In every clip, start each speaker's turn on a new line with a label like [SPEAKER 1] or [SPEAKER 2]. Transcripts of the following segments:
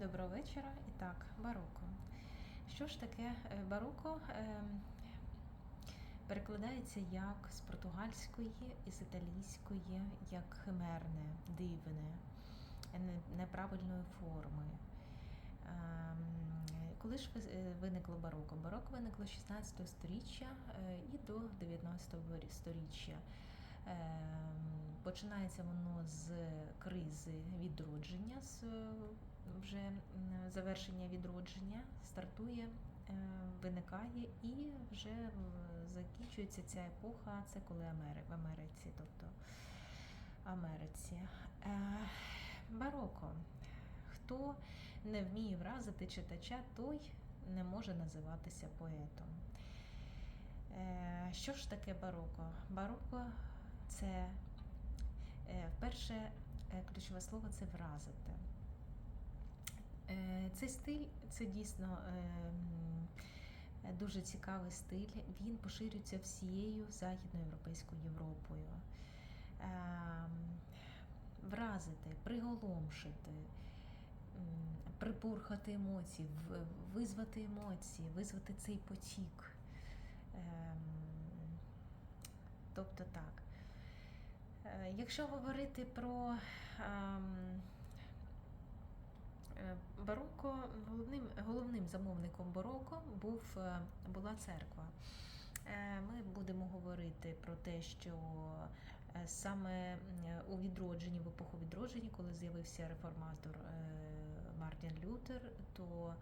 [SPEAKER 1] Доброго вечора. І так, бароко. Що ж таке е, бароко? Е, Перекладається як з португальської з італійської, як химерне, дивне, неправильної форми. Ем, Коли ж е, виникло бароко? Бароко виникло з 16 століття е, і до 19 століття. Ем, Починається воно з кризи відродження, з е, вже завершення відродження, стартує, е, виникає і вже закінчується ця епоха. Це коли в Америці, тобто Америці. Е, Бароко. Хто не вміє вразити читача, той не може називатися поетом. Е, Що ж таке бароко? Бароко це перше ключове слово це вразити. Е, Цей стиль це дійсно е, дуже цікавий стиль. Він поширюється всією західноєвропейською Європою. Ем, Вразити, приголомшити, припурхати емоції, визвати емоції, визвати цей потік. Ем, Тобто так. Е, Якщо говорити про ем, бароко, головним, головним замовником бароко був, е, була церква. Е, Ми будемо говорити про те, що е, саме е, у відродженні, в епоху відродження, коли з'явився реформатор е, Мартін Лютер, то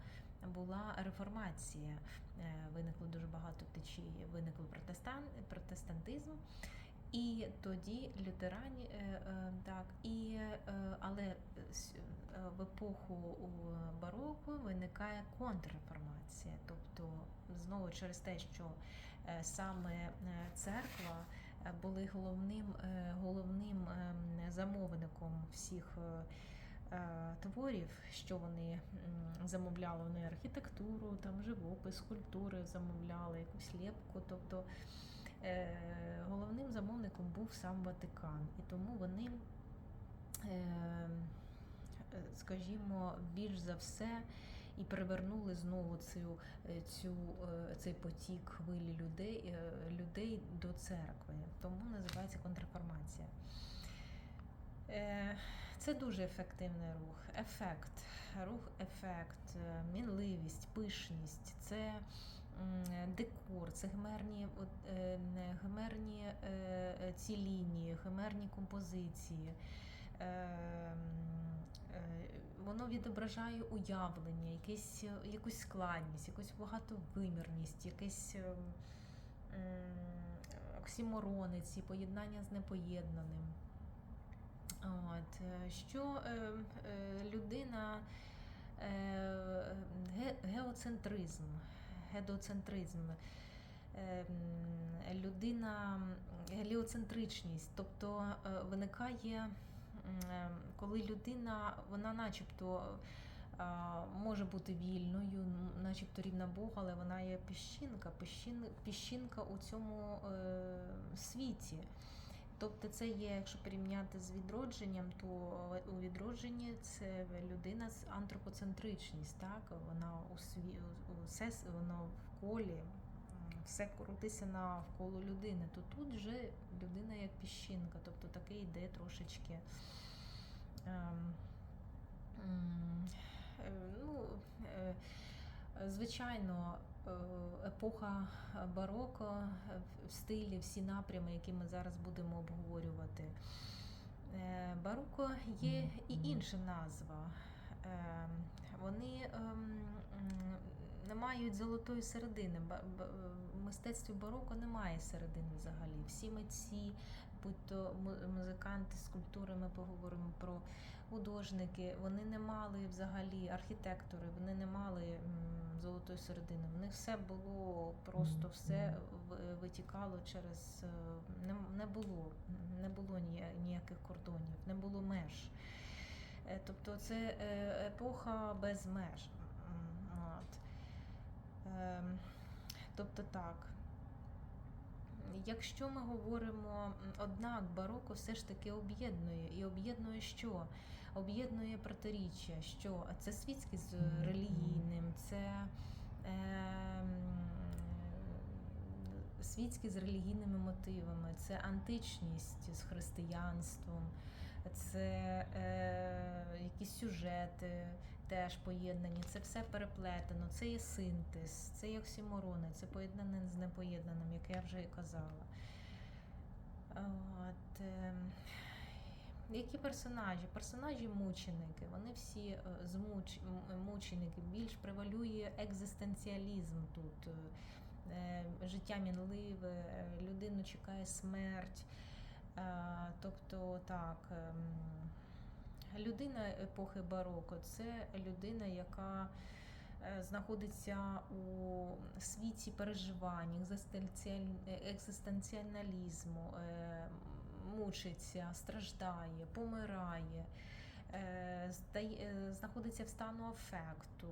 [SPEAKER 1] була реформація. Е, Виникло дуже багато течій, виникло протестан, протестантизм. І тоді лютерані, е, е, так, і, е, е, в епоху у бароко виникає контрреформація. Тобто, знову через те, що е, саме е, церква е, були головним, е, головним ем, замовником всіх. е, е, Творів, що вони замовляли, вони архітектуру, там живопис, скульптури замовляли, якусь лепку. Тобто е, головним замовником був сам Ватикан. І тому вони, е, е, скажімо, більш за все і привернули знову цю, е, цю, е, цей потік хвилі людей, е, людей до церкви. Тому називається контрреформація. Е, Це дуже ефективний рух. Ефект, рух, ефект, мінливість, пишність, це декор, це е, е, ці лінії, гемерні композиції. Воно відображає уявлення, якесь, е, якусь складність, якусь багатовимірність, якесь е, оксіморони, ці поєднання з непоєднаним. От, е, що е, е, людина е, ге- геоцентризм, гедоцентризм, е, людина геліоцентричність, тобто е, виникає, коли людина, вона начебто може бути вільною, начебто рівна Богу, але вона є піщинка, піщин, піщинка у цьому е, світі. Тобто це є, якщо порівняти з відродженням, то у відродженні це людина з антропоцентричність, так? Вона у сві... у- все воно в колі, все крутиться навколо людини. То тут же людина як піщинка, тобто таке йде трошечки. Ем, е, ну, е, Звичайно, е, епоха бароко в стилі, всі напрями, які ми зараз будемо обговорювати. Е, Бароко є і інша назва. Е, Вони ем, не мають золотої середини. В мистецтві бароко немає середини взагалі. Всі митці, будь то му- музиканти, скульптури, ми поговоримо про художники, вони не мали взагалі архітектори, вони не мали золотої середини. В них все було просто все витікало через е, не, не було, не було ніяких кордонів, не було меж. Е, Тобто це е, епоха без меж. От. Ем, Тобто так. Якщо ми говоримо, однак бароко все ж таки об'єднує. І об'єднує що? об'єднує протиріччя, що це світське з релігійним, це ем, світське з релігійними мотивами, це античність з християнством, це е, якісь сюжети теж поєднані, це все переплетено, це є синтез, це є оксіморони, це поєднане з непоєднаним, як я вже і казала. От, е, які персонажі? Персонажі мученики. Вони всі е, змуч... мученики. Більш превалює екзистенціалізм тут. Е, Життя мінливе, людину чекає смерть. Е, Тобто так, ем, людина епохи бароко це людина, яка е, знаходиться у світі переживань, екзистенціалізму, е, мучиться, страждає, помирає, е, знаходиться в стану афекту.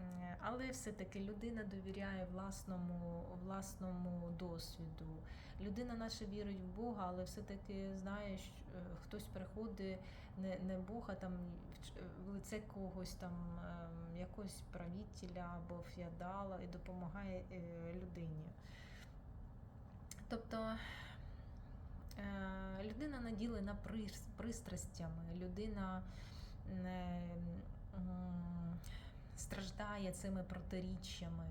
[SPEAKER 1] Е, Але все-таки людина довіряє власному, власному досвіду. Людина наша вірить в Бога, але все-таки знає, що е, хтось приходить не, не Бог, а там в лице когось там ем, якогось правителя або феодала і допомагає е, людині. Тобто е, людина наділена пристрастями, людина е, м, страждає цими протиріччями,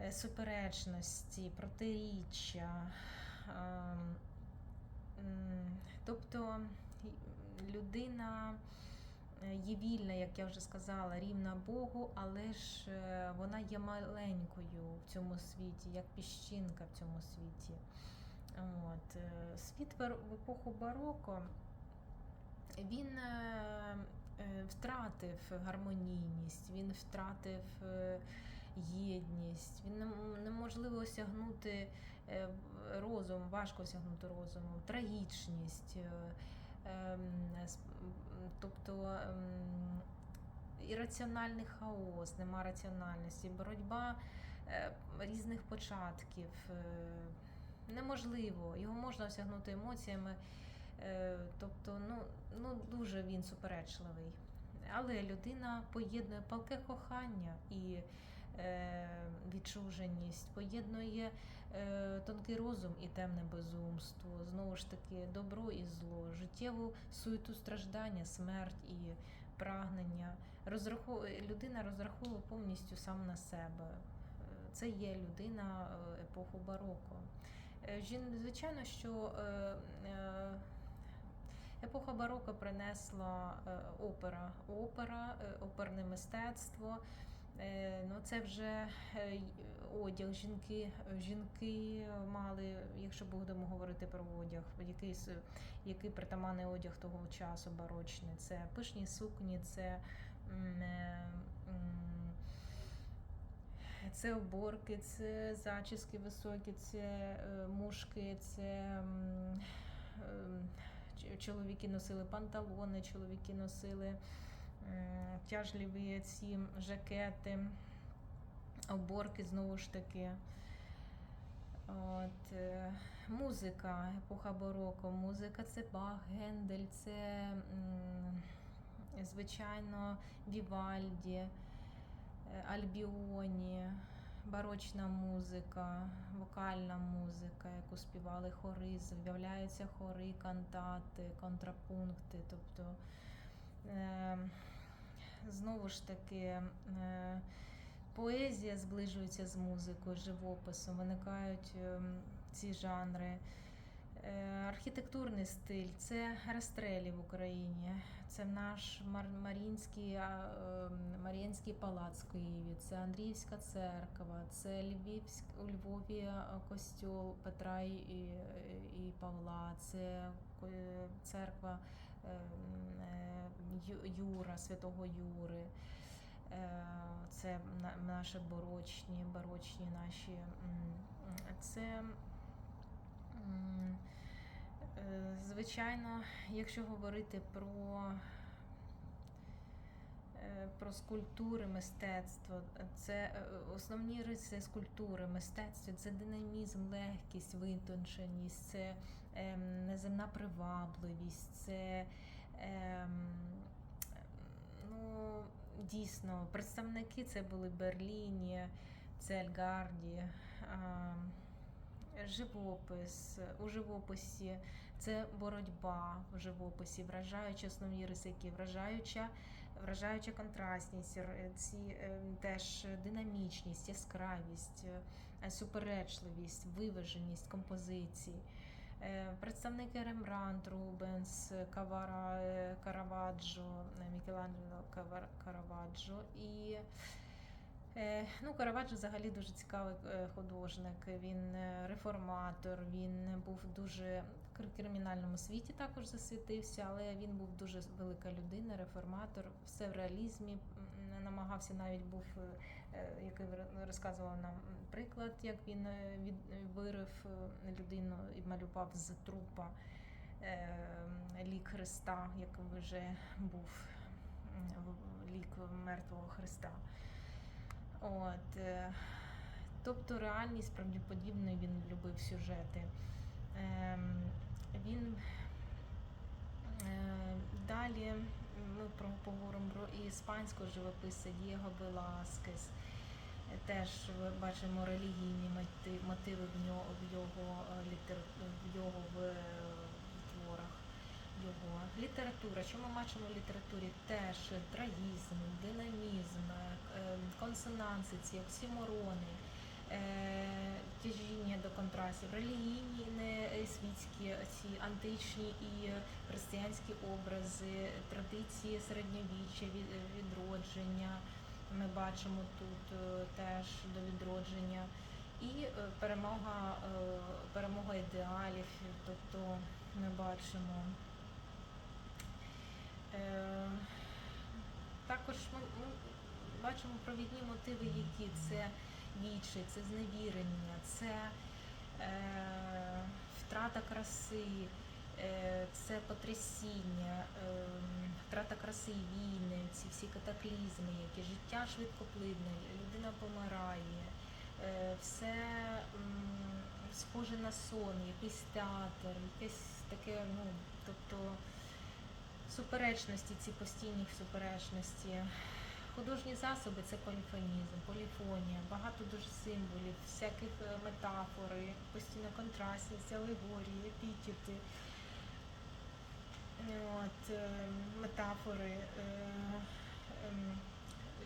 [SPEAKER 1] е, суперечності, протиріччя. ем, Тобто людина е, є вільна, як я вже сказала, рівна Богу, але ж е, вона є маленькою в цьому світі, як піщинка в цьому світі. От. Світ в епоху бароко він втратив гармонійність, він втратив е, єдність, він неможливо осягнути е, розум, важко осягнути розуму, трагічність. е, ем, Тобто ем, ірраціональний хаос, нема раціональності, боротьба е, різних початків. е, Неможливо, його можна осягнути емоціями. Е, Тобто, ну, ну дуже він суперечливий. Але людина поєднує палке кохання і е, відчуженість, поєднує е, тонкий розум і темне безумство, знову ж таки, добро і зло, життєву суету страждання, смерть і прагнення. Розраху... Людина розраховує повністю сам на себе. Е, Це є людина е, епоху бароко. Жін- Звичайно, що е, е, епоха бароко принесла е, опера, опера, е, оперне мистецтво. Е, Ну, це вже одяг. Жінки, жінки мали, якщо будемо говорити про одяг, який, який притаманний одяг того часу барочний. Це пишні сукні, це, це оборки, це зачіски високі, це мушки, це ем, чоловіки носили панталони, чоловіки носили м, тяжливі ці жакети, оборки знову ж таки. От, е, музика, епоха бароко, музика це Бах, Гендель, це звичайно Вівальді, е, Альбіоні, барочна музика, вокальна музика, яку співали хори, з'являються хори, кантати, контрапункти. Тобто е, знову ж таки е, поезія зближується з музикою, живописом, виникають ем, ці жанри. Е, Архітектурний стиль це Растрелі в Україні, це наш Мар- Маріїнський, а, ем, палац в Києві, це Андріївська церква, це Львівськ, у Львові е, костьол Петра і, і Павла, це е, церква ем, е, Юра, Святого Юри. Це наші барочні, барочні наші. Це звичайно, якщо говорити про, е, про скульптури, мистецтво, це е, основні риси скульптури, мистецтва, це динамізм, легкість, витонченість, це ем, неземна привабливість, це ем, ну, дійсно представники це були Берліні, Цельгарді, ем, живопис. У живописі це боротьба в живописі, вражаючі основні риси, які вражаюча, вражаюча контрастність, ці е, теж динамічність, яскравість, е, суперечливість, виваженість композицій. Е, Представники Рембрандт, Рубенс, Кавара, е, Караваджо, е, Мікеланджело Караваджо і Е, Ну, Караваджо взагалі дуже цікавий е, художник. Він е, реформатор, він був дуже кримінальному світі також засвітився, але він був дуже велика людина, реформатор, все в реалізмі. Намагався навіть був, е, е, який розказував нам приклад, як він е, вирив людину і малював з трупа лік Христа, як вже був лік мертвого Христа. От, тобто реальність правдоподібної він любив сюжети. Він е, далі ми поговоримо про іспанського живописця Дієго Веласкес. Е, Теж бачимо релігійні мотиви в нього в його е, в його в, е, творах. Його література. Що ми бачимо в літературі? Теж трагізм, динамізм, консонанси, ці оксиморони, е, тяжіння до контрастів, релігійні, не е, світські, ці античні і християнські образи, традиції середньовіччя, е, відродження. Ми бачимо тут е, теж до відродження. І е, перемога, е, перемога ідеалів, тобто ми бачимо. Е, Також ми бачимо провідні мотиви, які це вічі, це зневірення, це е, втрата краси, е, це потрясіння, е, втрата краси, війни, ці всі катаклізми, які життя швидкоплидне, людина помирає, е, все м, схоже на сон, якийсь театр, якесь таке, ну, тобто суперечності, ці постійні суперечності. Художні засоби це поліфонізм, поліфонія, багато дуже символів, всяких е, метафори, постійна контрастність, алегорії, епітети. От, е, метафори. е, ем,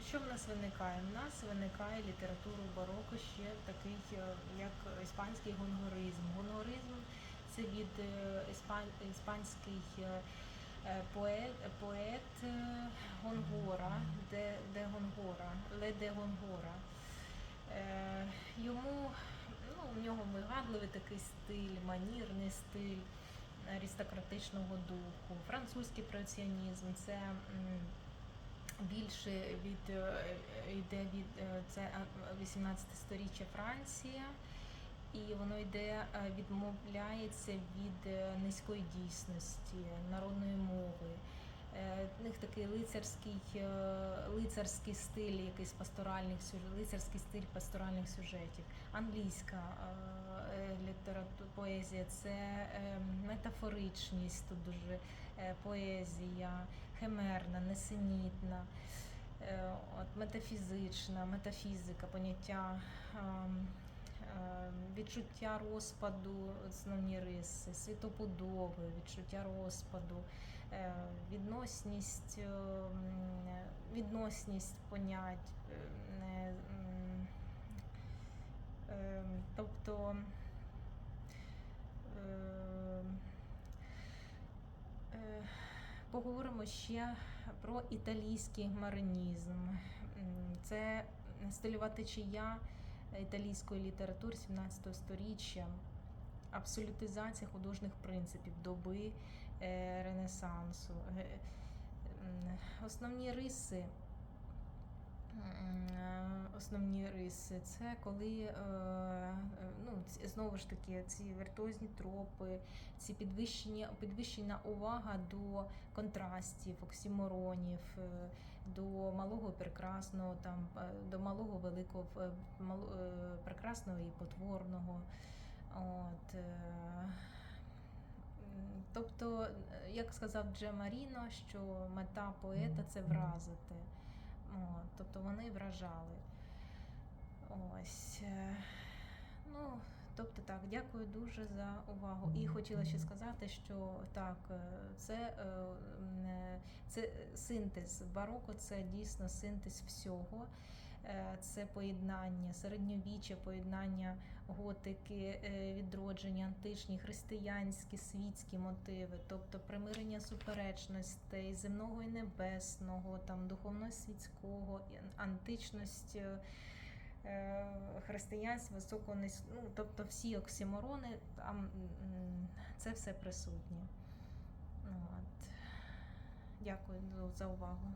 [SPEAKER 1] Що в нас виникає? В нас виникає література бароко ще такий, е, як іспанський гонгоризм. Гонгоризм це від е, іспан- іспанський е, е, поет, поет е, Гонгора, де, де Гонгора, Ле де Гонгора. Е, Йому ну, у нього вигадливий такий стиль, манірний стиль аристократичного духу. Французький преціонізм це більше від е, йде від е, це 18 сторіччя Франція, і воно йде е, відмовляється від е, низької дійсності, народної мови. Е, В них такий лицарський, лицарський стиль, якийсь пасторальних лицарський стиль пасторальних сюжетів. Англійська література, поезія це е, метафоричність, тут дуже поезія, химерна, несенітна, от, метафізична, метафізика, поняття. Ем, Відчуття розпаду, основні риси, світоподоби, відчуття розпаду, е, відносність, е, відносність понять, е, е, тобто е, е, поговоримо ще про італійський гмаринізм. Це стильова течія італійської літератури 17 сторіччя, абсолютизація художніх принципів доби е, Ренесансу. Основні риси. Е, Основні риси це коли е, е, ну, знову ж таки ці віртуозні тропи, ці підвищення, підвищена увага до контрастів, оксіморонів, до малого прекрасного, там, до малого великого, прекрасного і потворного. От, Тобто, як сказав Дже Маріно, що мета поета це вразити. От, тобто вони вражали. Ось. е, Ну, тобто так, дякую дуже за увагу. І хотіла ще сказати, що так, е, це, е, це синтез. Бароко це дійсно синтез всього. Е, Це поєднання середньовіччя, поєднання готики, е, відродження, античні, християнські, світські мотиви, тобто примирення суперечностей, земного і небесного, там духовно-світського, античність, е, християнство, високого низ- ну, тобто всі оксиморони, там це все присутнє. От. Дякую за увагу.